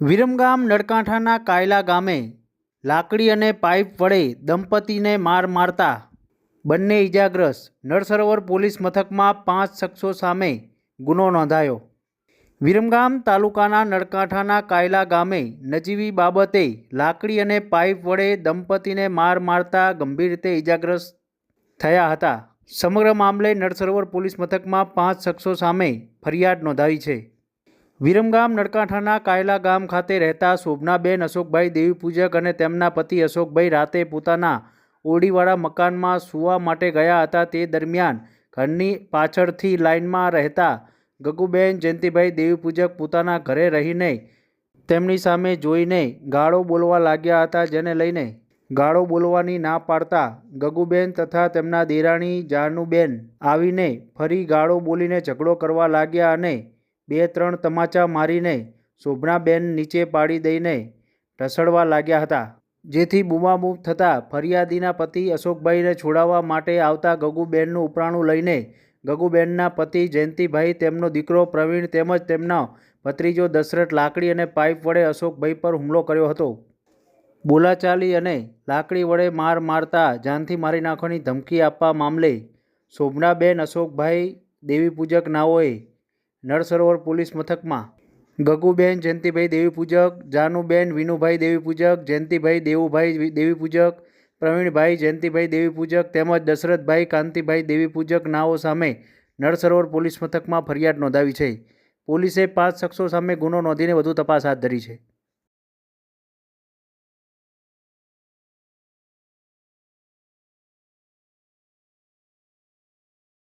વિરમગામ નળકાંઠાના કાયલા ગામે લાકડી અને પાઇપ વડે દંપતીને માર મારતા બંને ઇજાગ્રસ્ત નળસરોવર પોલીસ મથકમાં પાંચ શખ્સો સામે ગુનો નોંધાયો. વિરમગામ તાલુકાના નળકાંઠાના કાયલા ગામે નજીવી બાબતે લાકડી અને પાઇપ વડે દંપતીને માર મારતા ગંભીર રીતે ઇજાગ્રસ્ત થયા હતા. સમગ્ર મામલે નળસરોવર પોલીસ મથકમાં પાંચ શખ્સો સામે ફરિયાદ નોંધાવી છે. વિરમગામ નડકાંઠાના કાયલા ગામ ખાતે રહેતા શોભનાબેન અશોકભાઈ દેવી પૂજક અને તેમના પતિ અશોકભાઈ રાતે પોતાના ઓડીવાળા મકાનમાં સૂવા માટે ગયા હતા. તે દરમિયાન ઘરની પાછળથી લાઇનમાં રહેતા ગગુબેન જયંતિભાઈ દેવી પૂજક પોતાના ઘરે રહીને તેમની સામે જોઈને ગાળો બોલવા લાગ્યા હતા, જેને લઈને ગાળો બોલવાની ના પાડતા ગગુબેન તથા તેમના દેરાણી જાનુબેન આવીને ફરી ગાળો બોલીને ઝઘડો કરવા લાગ્યા અને બે ત્રણ તમાચા મારીને શોભનાબેન નીચે પાડી દઈને ઢસડવા લાગ્યા હતા. જેથી બૂમાબૂમ થતાં ફરિયાદીના પતિ અશોકભાઈને છોડાવવા માટે આવતા ગગુબેનનું ઉપરાણું લઈને ગગુબેનના પતિ જયંતિભાઈ, તેમનો દીકરો પ્રવીણ તેમજ તેમનો ભત્રીજો દશરથ લાકડી અને પાઇપ વડે અશોકભાઈ પર હુમલો કર્યો હતો. બોલાચાલી અને લાકડી વડે માર મારતા જાનથી મારી નાખવાની ધમકી આપવા મામલે શોભનાબેન, અશોકભાઈ દેવીપૂજક નાઓએ નળ સરોવર પોલીસ મથકમાં. ગગુબેન, જયંતિભાઈ દેવી પૂજક જાનુબેન, વિનુભાઈ દેવી પૂજક જયંતિભાઈ દેવુભાઈ દેવી પૂજક પ્રવીણભાઈ, જયંતિભાઈ દેવી પૂજક તેમજ દશરથભાઈ કાંતિભાઈ દેવી પૂજક નાઓ સામે નળ સરોવર પોલીસ મથકમાં ફરિયાદ નોંધાવી છે. પોલીસે પાંચ શખ્સો સામે ગુનો નોંધીને વધુ તપાસ હાથ ધરી છે.